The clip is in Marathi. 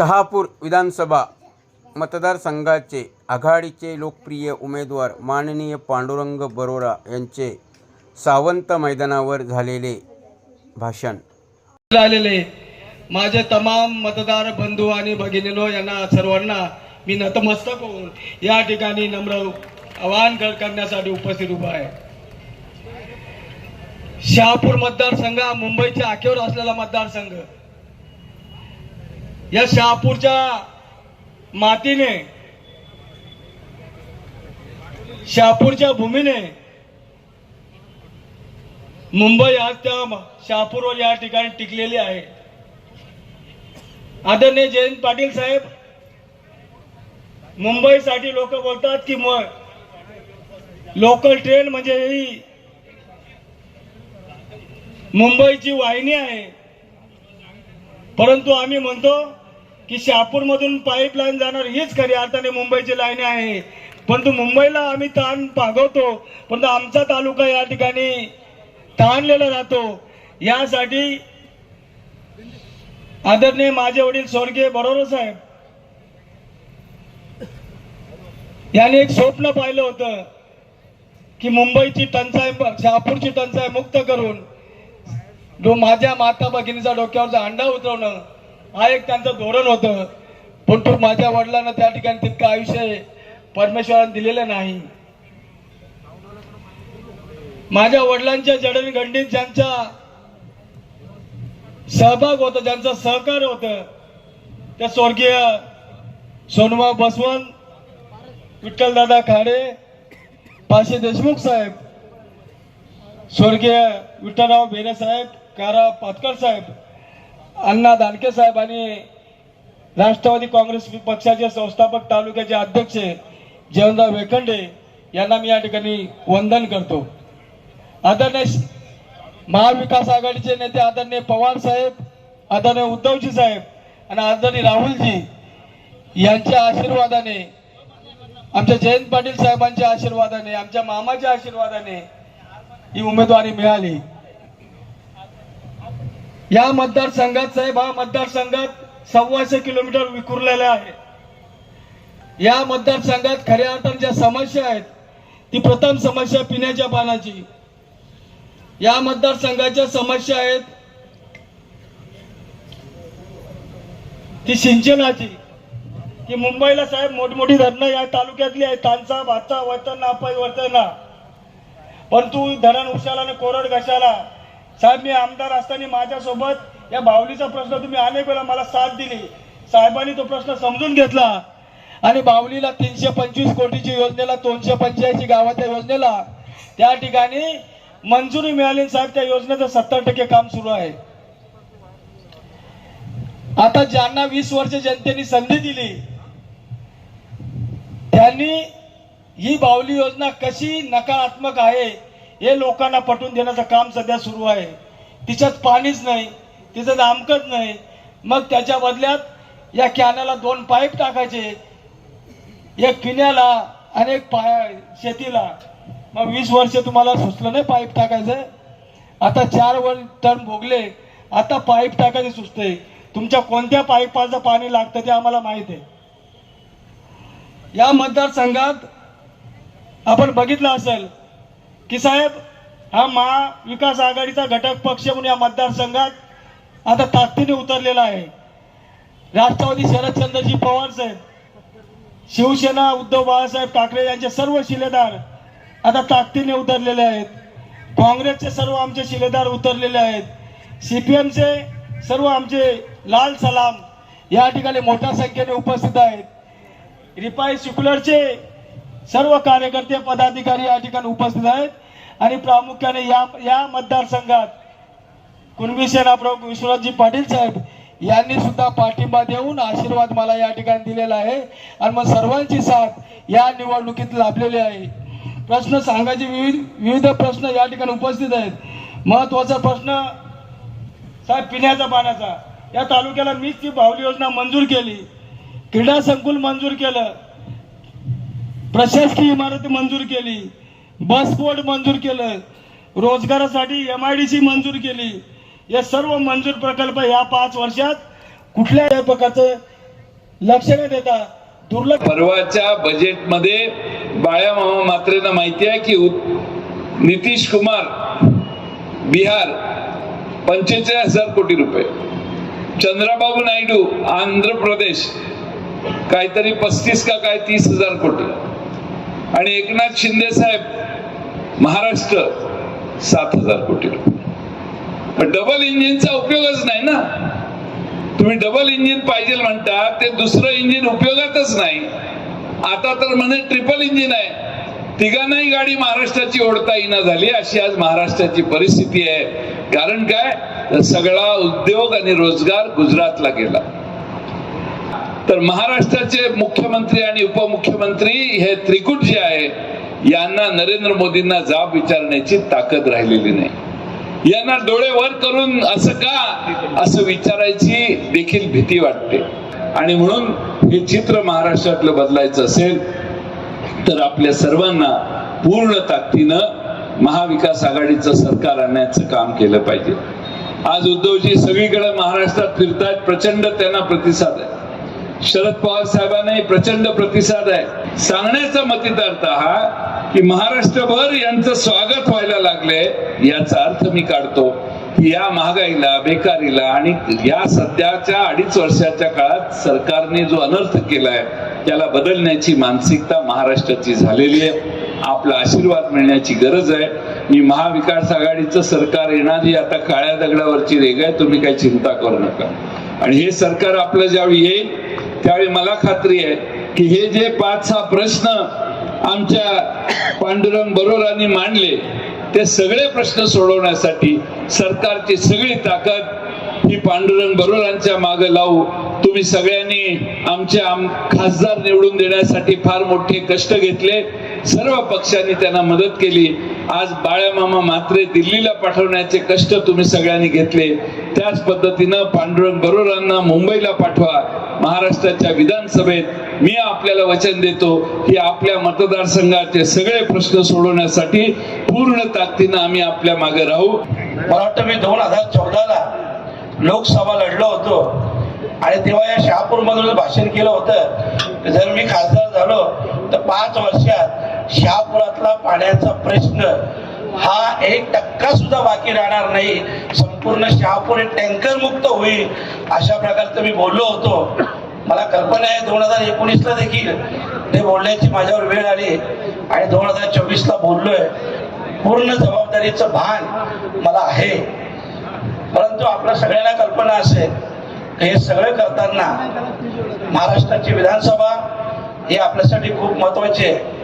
शहापूर विधानसभा मतदारसंघाचे आघाडीचे लोकप्रिय उमेदवार माननीय पांडुरंग बरोरा यांचे सावंत मैदानावर झालेले भाषण. आलेले माझे तमाम मतदार बंधू आणि भगिनीनो यांना सर्वांना मी नतमस्तक होऊन या ठिकाणी नम्र आवाहन करण्यासाठी उपस्थित उभा आहे. शहापूर मतदारसंघ हा मुंबईच्या आखेवर असलेला मतदारसंघ. या शहापूरच्या मातीने शहापूरच्या भूमीने मुंबई आज त्या शहापूरवर या ठिकाणी टिकलेली आहे. आदरणीय जयंत पाटील साहेब मुंबईसाठी लोक बोलतात की मग लोकल ट्रेन म्हणजे ही मुंबईची वाहिनी आहे. परंतु आम्ही म्हणतो की शहापूरमधून पाईपलाईन जाणार हीच खरी अर्थाने मुंबईची लाईन आहे. परंतु मुंबईला आम्ही ताण भागवतो परंतु आमचा तालुका या ठिकाणी ताणलेला राहतो. यासाठी आदरणीय माझे वडील स्वर्गीय बरोबर साहेब याने एक स्वप्न पाहिलं होतं की मुंबईची टंचाई शहापूरची टंचाई मुक्त करून जो माझ्या माता भगिनीचा डोक्यावरचा अंडा उतरवणं हा एक त्यांचं धोरण होतं. पण तो माझ्या वडिलांना त्या ठिकाणी तितकं आयुष्य परमेश्वराने दिलेलं नाही. माझ्या वडिलांच्या जडणघडणीत ज्यांचा सहभाग होता ज्यांचं सहकार्य होतं त्या स्वर्गीय सोनवा बसवंत विठ्ठलदादा खाडे पाशे देशमुख साहेब स्वर्गीय विठ्ठलराव बेरे साहेब कारा पातकर साहेब अण्णा दानके साहेब आणि राष्ट्रवादी काँग्रेस पक्षाचे संस्थापक तालुक्याचे अध्यक्ष जयवंतराव वेखंडे यांना मी या ठिकाणी वंदन करतो. आदरणीय महाविकास आघाडीचे नेते आदरणीय पवार साहेब आदरणीय उद्धवजी साहेब आणि आदरणीय राहुलजी यांच्या आशीर्वादाने आमच्या जयंत पाटील साहेबांच्या आशीर्वादाने आमच्या मामाच्या आशीर्वादाने ही उमेदवारी मिळाली. या मतदारसंघात साहेब हा मतदारसंघात सव्वाशे किलोमीटर विखुरलेला आहे. या मतदारसंघात खऱ्या अर्थाने ज्या समस्या आहेत ती प्रथम समस्या पिण्याच्या पाण्याची या मतदारसंघाच्या समस्या आहेत ती सिंचनाची. की मुंबईला साहेब मोठमोठी धरणं या तालुक्यातली आहे तांचा भाचा वतन नापाई पण परंतु धरण उशाला आणि कोरड घशाला साहेब मी आमदार असताना माझ्यासोबत या बावलीचा प्रश्न तुम्ही अनेक वेळा मला साथ दिली. साहेबांनी तो प्रश्न समजून घेतला. आणि बावलीला तीनशे पंचवीस कोटीची योजनेला दोनशे पंच्याऐंशी गावाच्या योजनेला त्या ठिकाणी मंजुरी मिळाली साहेब त्या योजनेचं सत्तर टक्के काम सुरू आहे. आता ज्यांना वीस वर्ष जनतेने संधी दिली त्यांनी ही बावली योजना कशी नकारात्मक आहे हे लोकांना पटवून देण्याचं काम सध्या सुरू आहे. तिच्यात पाणीच नाही तिचं आमकत नाही. मग त्याच्या बदल्यात या कॅनाला दोन पाईप टाकायचे एक पिण्याला आणि एक पाया शेतीला. मग वीस वर्ष तुम्हाला सुचलं नाही पाईप टाकायचं? आता चार वर टर्म भोगले आता पाईप टाकायचे सुचते तुमच्या कोणत्या पाईपाचं पाणी लागतं ते आम्हाला माहीत आहे. या मतदारसंघात आपण बघितलं असेल की साहेब हा महाविकास आघाडीचा घटक पक्ष म्हणून या मतदारसंघात आता ताकदीने उतरलेला आहे. राष्ट्रवादी शरदचंद्रजी पवार साहेब शिवसेना उद्धव बाळासाहेब ठाकरे यांचे सर्व शिलेदार आता ताकदीने उतरलेले आहेत. काँग्रेसचे सर्व आमचे शिलेदार उतरलेले आहेत. सीपीएमचे सर्व आमचे लाल सलाम या ठिकाणी मोठ्या संख्येने उपस्थित आहेत. रिपाई सेक्युलरचे सर्व कार्यकर्ते पदाधिकारी या ठिकाणी उपस्थित आहेत. आणि प्रामुख्याने या या मतदारसंघात कुणबी सेना प्रमुख विश्वनाथजी पाटील साहेब यांनी सुद्धा पाठिंबा देऊन आशीर्वाद मला या ठिकाणी दिलेला आहे. आणि मग सर्वांची साथ या निवडणुकीत लाभलेली आहे. प्रश्न सांगायचे विविध विविध प्रश्न या ठिकाणी उपस्थित आहेत. महत्त्वाचा प्रश्न साहेब पिण्याचा पाण्याचा. या तालुक्याला मीच ती भावली योजना मंजूर केली. क्रीडा संकुल मंजूर केलं. प्रशासकीय इमारत मंजूर केली. बस बोर्ड मंजूर केलं. रोजगारासाठी एम आय डी सी मंजूर केली. या सर्व मंजूर प्रकल्प या पाच वर्षात कुठल्याही प्रकारचं लक्ष न देता दुर्लक्ष परवाच्या बजेटमध्ये बाळ्या मामा मात्रेंना माहिती आहे की नितीश कुमार बिहार पंचेचाळीस हजार कोटी रुपये. चंद्राबाबू नायडू आंध्र प्रदेश काहीतरी पस्तीस का काय तीस हजार कोटी. आणि एकनाथ शिंदे साहेब महाराष्ट्र सात हजार कोटी रुपये. पण डबल इंजिनचा उपयोगच नाही ना. तुम्ही डबल इंजिन पाहिजे म्हणता ते दुसरं इंजिन उपयोगातच नाही. आता तर म्हणे ट्रिपल इंजिन आहे. तिघांनाही गाडी महाराष्ट्राची ओढता येईना झाली अशी आज महाराष्ट्राची परिस्थिती आहे. कारण काय? सगळा उद्योग आणि रोजगार गुजरातला गेला. तर महाराष्ट्राचे मुख्यमंत्री आणि उपमुख्यमंत्री हे त्रिकूट जे आहे यांना नरेंद्र मोदींना जाब विचारण्याची ताकद राहिलेली नाही. यांना डोळे वर करून असं का असं विचारायची देखील भीती वाटते. आणि म्हणून हे चित्र महाराष्ट्रातलं बदलायचं असेल तर आपल्या सर्वांना पूर्ण ताकदीनं महाविकास आघाडीचं सरकार आणण्याचं काम केलं पाहिजे. आज उद्धवजी सगळीकडे महाराष्ट्रात फिरतायत प्रचंड त्यांना प्रतिसाद आहे. शरद पवार साहेबांनाही प्रचंड प्रतिसाद आहे. सांगण्याचा मतितार्थ हा की महाराष्ट्रभर यांचं स्वागत व्हायला लागले याचा अर्थ मी काढतो या महागाईला बेकारीला आणि या सध्याच्या अडीच वर्षाच्या काळात सरकारने जो अनर्थ केलाय त्याला बदलण्याची मानसिकता महाराष्ट्राची झालेली आहे. आपला आशीर्वाद मिळण्याची गरज आहे. मी महाविकास आघाडीचं सरकार येणारी आता काळ्या दगडावरची रेग आहे तुम्ही काही चिंता करू नका. आणि हे सरकार आपलं ज्यावेळी येईल त्यावेळी मला खात्री आहे की हे जे पाच सहा प्रश्न आमच्या पांडुरंग बरोरांनी मांडले ते सगळे प्रश्न सोडवण्यासाठी सरकारची सगळी ताकद ही पांडुरंग बरोरांच्या मागे लावू तुम्ही सगळ्यांनी आमचे आम खासदार निवडून देण्यासाठी फार मोठे कष्ट घेतले. सर्व पक्षांनी त्यांना मदत केली. आज बाळ्यामामा मात्रे दिल्लीला पाठवण्याचे कष्ट तुम्ही सगळ्यांनी घेतले. त्याच पद्धतीनं पांडुरंग बरोरांना मुंबईला पाठवा. महाराष्ट्राच्या विधानसभेत मी आपल्याला वचन देतो की आपल्या मतदारसंघाचे सगळे प्रश्न सोडवण्यासाठी पूर्ण ताकदीनं आम्ही आपल्या मागे राहू. मला वाटतं मी दोन हजार चौदाला लोकसभा लढलो होतो. आणि तेव्हा या शहापूरमधून भाषण केलं होतं. जर मी खासदार झालो तर पाच वर्षात शहापुरातला पाण्याचा प्रश्न हा एक टक्का सुद्धा बाकी राहणार नाही. संपूर्ण शहापूर हे टँकर मुक्त होईल अशा प्रकारचं मी बोललो होतो. मला कल्पना आहे दोन हजार एकोणीसला देखील ते बोलण्याची माझ्यावर वेळ आली. आणि दोन हजार चोवीसला बोललोय. पूर्ण जबाबदारीचं भान मला आहे. परंतु आपल्या सगळ्यांना कल्पना असेल हे सगळं करताना महाराष्ट्राची विधानसभा ही आपल्यासाठी खूप महत्वाची आहे.